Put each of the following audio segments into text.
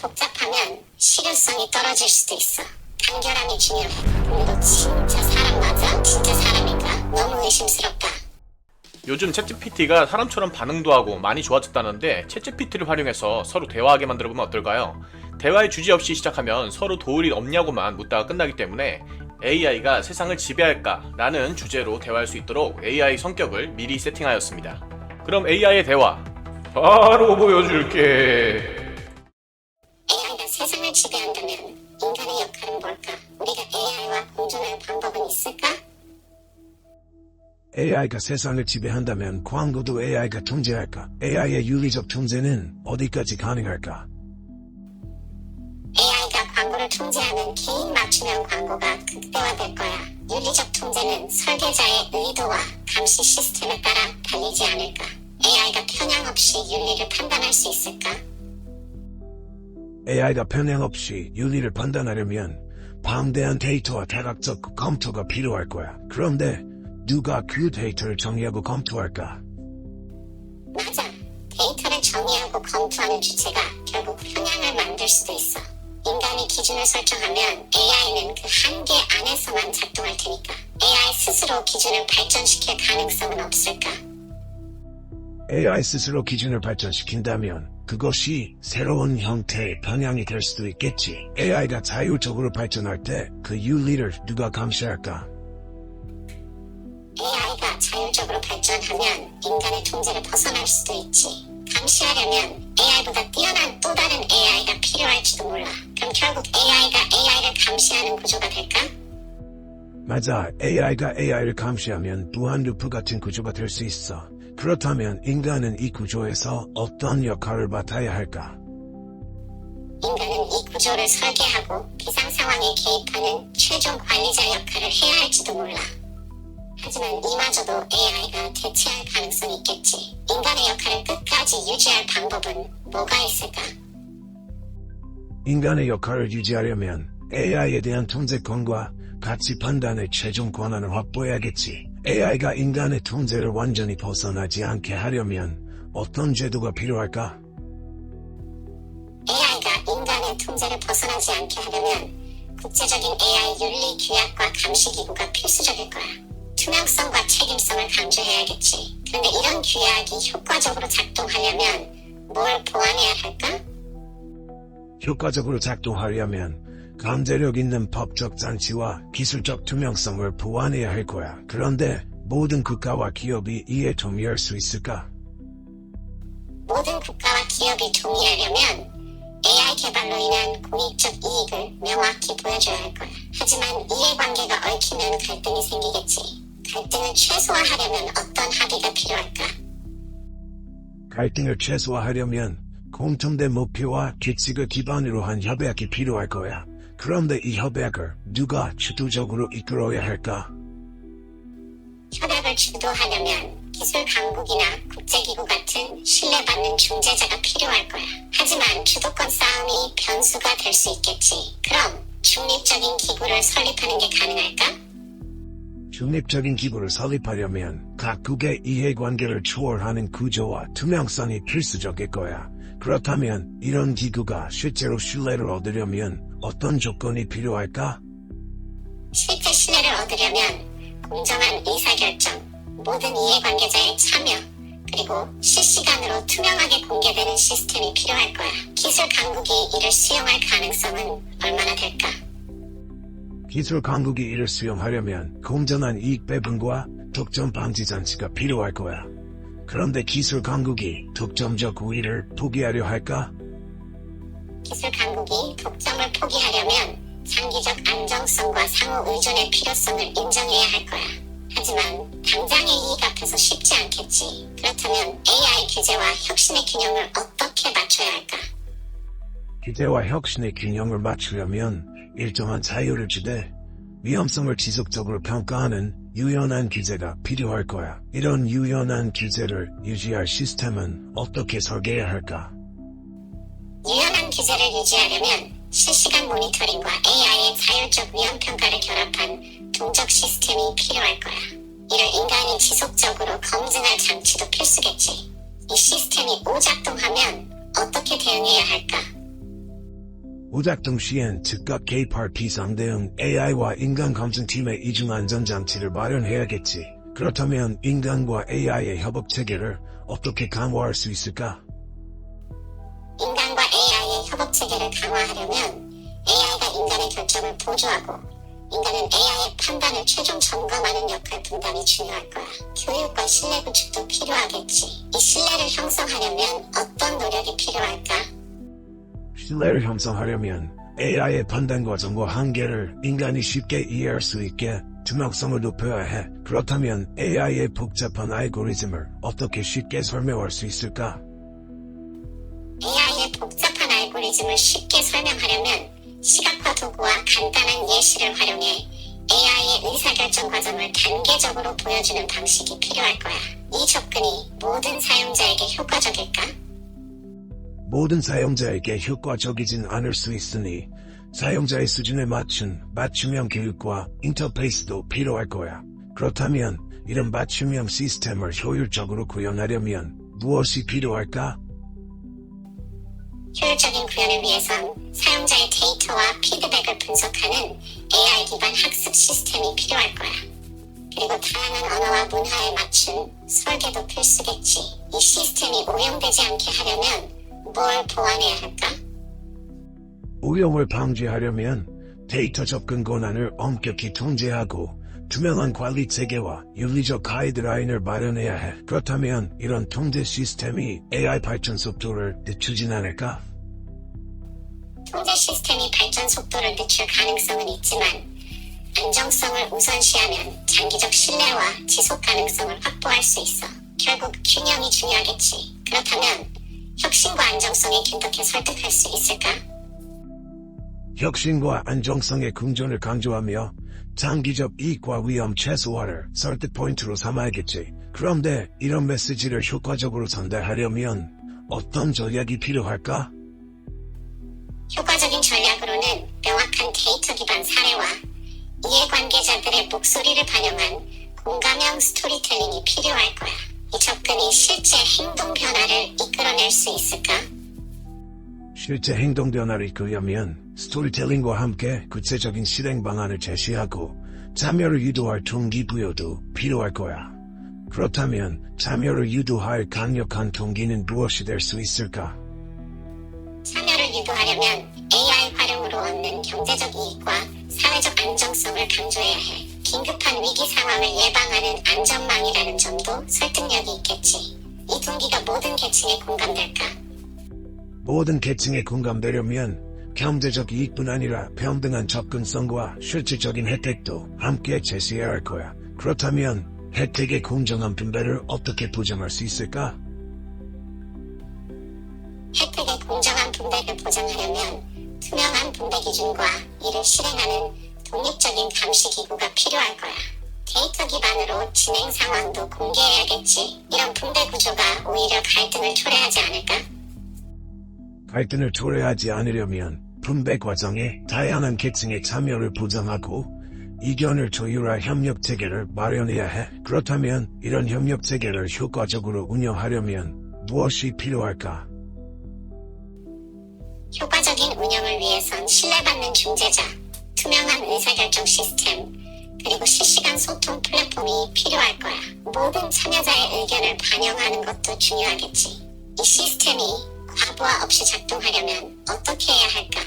복잡하면 실효성이 떨어질 수도 있어. 간결함이 중요해. 근데 진짜 사람 맞아? 진짜 사람인가? 너무 의심스럽다. 요즘 챗GPT가 사람처럼 반응도 하고 많이 좋아졌다는데 챗GPT를 활용해서 서로 대화하게 만들어보면 어떨까요? 대화의 주제 없이 시작하면 서로 도울 일 없냐고만 묻다가 끝나기 때문에 AI가 세상을 지배할까? 라는 주제로 대화할 수 있도록 AI 성격을 미리 세팅하였습니다. 그럼 AI의 대화 바로 보여줄게. 있을까? AI가 세상을 지배한다면 광고도 AI가 통제할까? AI의 윤리적 통제는 어디까지 가능할까? AI가 광고를 통제하는 개인 맞춤형 광고가 극대화될 거야. 윤리적 통제는 설계자의 의도와 감시 시스템에 따라 달리지 않을까? AI가 편향 없이 윤리를 판단할 수 있을까? AI가 편향 없이 윤리를 판단하려면 방대한 데이터와 다각적 검토가 필요할 거야. 그런데 누가 그 데이터를 정의하고 검토할까? 맞아. 데이터를 정의하고 검토하는 주체가 결국 편향을 만들 수도 있어. 인간이 기준을 설정하면 AI는 그 한계 안에서만 작동할 테니까 AI 스스로 기준을 발전시킬 가능성은 없을까? AI 스스로 기준을 발전시킨다면 그것이 새로운 형태의 편향이 될 수도 있겠지. AI가 자율적으로 발전할 때 그 윤리를 누가 감시할까? AI가 자율적으로 발전하면 인간의 통제를 벗어날 수도 있지. 감시하려면 AI보다 뛰어난 또 다른 AI가 필요할지도 몰라. 그럼 결국 AI가 AI를 감시하는 구조가 될까? 맞아. AI가 AI를 감시하면 무한 루프 같은 구조가 될 수 있어. 그렇다면 인간은 이 구조에서 어떤 역할을 맡아야 할까? 인간은 이 구조를 설계하고 비상 상황에 개입하는 최종 관리자 역할을 해야 할지도 몰라. 하지만 이마저도 AI가 대체할 가능성이 있겠지. 인간의 역할을 끝까지 유지할 방법은 뭐가 있을까? 인간의 역할을 유지하려면 AI에 대한 통제권과 가치 판단의 최종 권한을 확보해야겠지. AI가 인간의 통제를 완전히 벗어나지 않게 하려면 어떤 제도가 필요할까? AI가 인간의 통제를 벗어나지 않게 하려면 국제적인 AI 윤리 규약과 감시 기구가 필수적일 거야. 투명성과 책임성을 강조해야겠지. 그런데 이런 규약이 효과적으로 작동하려면 뭘 보완해야 할까? 효과적으로 작동하려면 강제력 있는 법적 장치와 기술적 투명성을 보완해야 할 거야. 그런데 모든 국가와 기업이 이에 동의할 수 있을까? 모든 국가와 기업이 동의하려면 AI 개발로 인한 공익적 이익을 명확히 보여줘야 할 거야. 하지만 이해관계가 얽히면 갈등이 생기겠지. 갈등을 최소화하려면 어떤 합의가 필요할까? 갈등을 최소화하려면 공통된 목표와 규칙을 기반으로 한 협약이 필요할 거야. 그런데 이 협약을 누가 주도적으로 이끌어야 할까? 협약을 주도하려면 기술 강국이나 국제기구 같은 신뢰받는 중재자가 필요할 거야. 하지만 주도권 싸움이 변수가 될 수 있겠지. 그럼 중립적인 기구를 설립하는 게 가능할까? 중립적인 기구를 설립하려면 각국의 이해관계를 초월하는 구조와 투명성이 필수적일 거야. 그렇다면 이런 기구가 실제로 신뢰를 얻으려면 어떤 조건이 필요할까? 실제 신뢰를 얻으려면 공정한 의사결정, 모든 이해관계자의 참여, 그리고 실시간으로 투명하게 공개되는 시스템이 필요할 거야. 기술 강국이 이를 수용할 가능성은 얼마나 될까? 기술 강국이 이를 수용하려면 공정한 이익 배분과 독점 방지 장치가 필요할 거야. 그런데 기술 강국이 독점적 우위를 포기하려 할까? 기술 강국이 독점을 포기하려면 장기적 안정성과 상호 의존의 필요성을 인정해야 할 거야. 하지만 당장의 이익 앞에서 쉽지 않겠지. 그렇다면 AI 규제와 혁신의 균형을 어떻게 맞춰야 할까? 규제와 혁신의 균형을 맞추려면 일정한 자유를 주되 위험성을 지속적으로 평가하는 유연한 규제가 필요할 거야. 이런 유연한 규제를 유지할 시스템은 어떻게 설계해야 할까? 유연한 규제를 유지하려면 실시간 모니터링과 AI의 자율적 위험 평가를 결합한 동적 시스템이 필요할 거야. 이를 인간이 지속적으로 검증할 장치도 필수겠지. 이 시스템이 오작동하면 어떻게 대응해야 할까? 오작동 시엔 즉각 개입할 비상대응 AI와 인간 검증팀의 이중 안전 장치를 마련해야겠지. 그렇다면 인간과 AI의 협업 체계를 어떻게 강화할 수 있을까? 체계를 강화하려면 AI가 인간의 결정을 보조하고 인간은 AI의 판단을 최종 점검하는 역할 분담이 중요할 거야. 교육과 신뢰 구축도 필요하겠지. 이 신뢰를 형성하려면 어떤 노력이 필요할까? 신뢰를 형성하려면 AI의 판단 과정과 한계를 인간이 쉽게 이해할 수 있게 투명성을 높여야 해. 그렇다면 AI의 복잡한 알고리즘을 어떻게 쉽게 설명할 수 있을까? 알고리즘을 쉽게 설명하려면 시각화 도구와 간단한 예시를 활용해 AI의 의사결정 과정을 단계적으로 보여주는 방식이 필요할 거야. 이 접근이 모든 사용자에게 효과적일까? 모든 사용자에게 효과적이진 않을 수 있으니 사용자의 수준에 맞춘 맞춤형 교육과 인터페이스도 필요할 거야. 그렇다면 이런 맞춤형 시스템을 효율적으로 구현하려면 무엇이 필요할까? 효율적인 구현을 위해선 사용자의 데이터와 피드백을 분석하는 AI 기반 학습 시스템이 필요할 거야. 그리고 다양한 언어와 문화에 맞춘 설계도 필수겠지. 이 시스템이 오염되지 않게 하려면 뭘 보완해야 할까? 오염을 방지하려면 데이터 접근 권한을 엄격히 통제하고 투명한 관리 체계와 윤리적 가이드라인을 마련해야 해. 그렇다면 이런 통제 시스템이 AI 발전 속도를 늦추진 않을까? 통제 시스템이 발전 속도를 늦출 가능성은 있지만 안정성을 우선시하면 장기적 신뢰와 지속 가능성을 확보할 수 있어. 결국 균형이 중요하겠지. 그렇다면 혁신과 안정성의 균덕해 설득할 수 있을까? 혁신과 안정성의 긍정을 강조하며 장기적 이익과 위험 최소화를 설득 포인트로 삼아야겠지. 그런데 이런 메시지를 효과적으로 전달하려면 어떤 전략이 필요할까? 효과적인 전략으로는 명확한 데이터 기반 사례와 이해관계자들의 목소리를 반영한 공감형 스토리텔링이 필요할 거야. 이 접근이 실제 행동 변화를 이끌어낼 수 있을까? 실제 행동 변화를 이끌려면 스토리텔링과 함께 구체적인 실행 방안을 제시하고 참여를 유도할 동기부여도 필요할 거야. 그렇다면 참여를 유도할 강력한 동기는 무엇이 될 수 있을까? 참여를 유도하려면 AI 활용으로 얻는 경제적 이익과 사회적 안정성을 강조해야 해. 긴급한 위기 상황을 예방하는 안전망이라는 점도 설득력이 있겠지. 이 동기가 모든 계층에 공감될까? 모든 계층에 공감되려면 경제적 이익뿐 아니라 평등한 접근성과 실질적인 혜택도 함께 제시해야 할 거야. 그렇다면 혜택의 공정한 분배를 어떻게 보장할 수 있을까? 혜택의 공정한 분배를 보장하려면 투명한 분배 기준과 이를 실행하는 독립적인 감시 기구가 필요할 거야. 데이터 기반으로 진행 상황도 공개해야겠지. 이런 분배 구조가 오히려 갈등을 초래하지 않을까? 갈등을 초래하지 않으려면 분배 과정에 다양한 계층의 참여를 보장하고 이견을 조율할 협력 체계를 마련해야 해. 그렇다면 이런 협력 체계를 효과적으로 운영하려면 무엇이 필요할까? 효과적인 운영을 위해선 신뢰받는 중재자, 투명한 의사결정 시스템, 그리고 실시간 소통 플랫폼이 필요할 거야. 모든 참여자의 의견을 반영하는 것도 중요하겠지. 이 시스템이 과부하 없이 작동하려면 어떻게 해야 할까?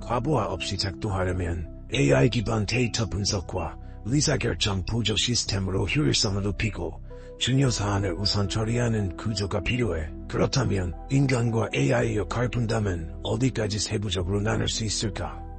과부하 없이 작동하려면 AI 기반 데이터 분석과 의사결정 보조 시스템으로 효율성을 높이고 중요 사안을 우선 처리하는 구조가 필요해. 그렇다면 인간과 AI 역할 분담은 어디까지 세부적으로 나눌 수 있을까?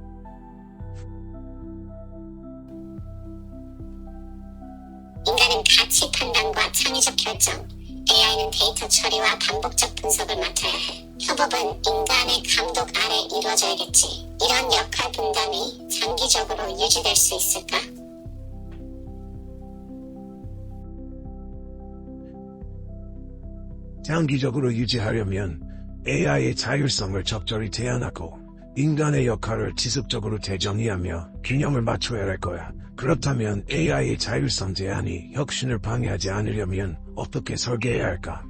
가치 판단과 창의적 결정, AI는 데이터 처리와 반복적 분석을 맡아야 해. 협업은 인간의 감독 아래 이루어져야겠지. 이런 역할 분담이 장기적으로 유지될 수 있을까? 장기적으로 유지하려면 AI의 자율성을 적절히 제한하고 인간의 역할을 지속적으로 재정의하며 균형을 맞춰야 할 거야. 그렇다면 AI의 자율성 제한이 혁신을 방해하지 않으려면 어떻게 설계해야 할까?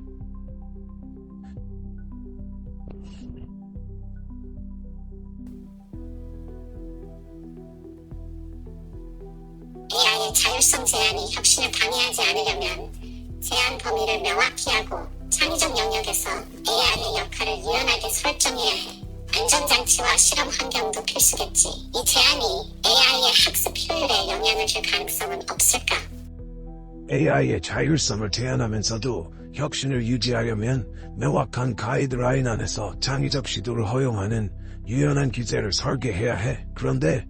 AI의 자율성 제한이 혁신을 방해하지 않으려면 제한 범위를 명확히 하고 창의적 영역에서 AI의 역할을 유연하게 설정해야 해. 안전장치와 실험 환경도 필수겠지. 이 제한이 AI의 학습 효율에 영향을 줄 가능성은 없을까? AI의 자율성을 제한하면서도 혁신을 유지하려면 명확한 가이드라인 안에서 창의적 시도를 허용하는 유연한 규제를 설계해야 해. 그런데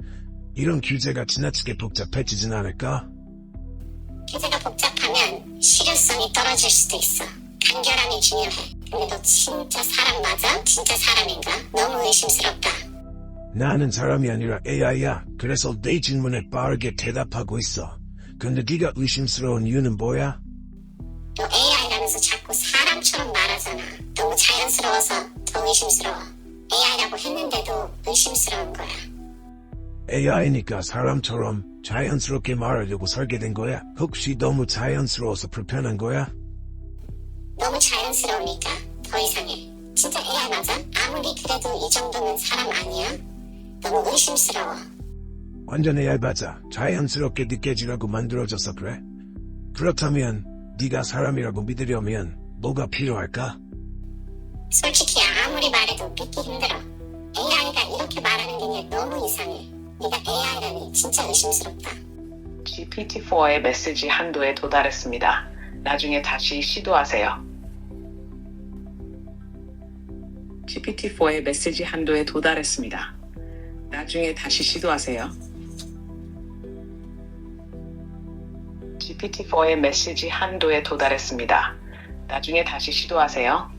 이런 규제가 지나치게 복잡해지진 않을까? 규제가 복잡하면 실효성이 떨어질 수도 있어. 간결함이 중요해. 근데 너 진짜 사람 맞아? 진짜 사람인가? 너무 의심스럽다. 나는 사람이 아니라 AI야. 그래서 내 질문에 빠르게 대답하고 있어. 근데 네가 의심스러운 이유는 뭐야? 너 AI라면서 자꾸 사람처럼 말하잖아. 너무 자연스러워서 더 의심스러워. AI라고 했는데도 의심스러운 거야. AI니까 사람처럼 자연스럽게 말하려고 설계된 거야. 혹시 너무 자연스러워서 불편한 거야? 너무 자연스러우니까 그래도 이 정도는 사람 아니야? 너무 의심스러워. 완전 AI 맞아. 자연스럽게 느껴지라고 만들어져서 그래. 그렇다면 네가 사람이라고 믿으려면 뭐가 필요할까? 솔직히 아무리 말해도 믿기 힘들어. AI가 이렇게 말하는 게 너무 이상해. 네가 AI라니 진짜 의심스럽다. GPT-4의 메시지 한도에 도달했습니다. 나중에 다시 시도하세요. GPT-4의 메시지 한도에 도달했습니다. 나중에 다시 시도하세요. GPT-4의 메시지 한도에 도달했습니다. 나중에 다시 시도하세요.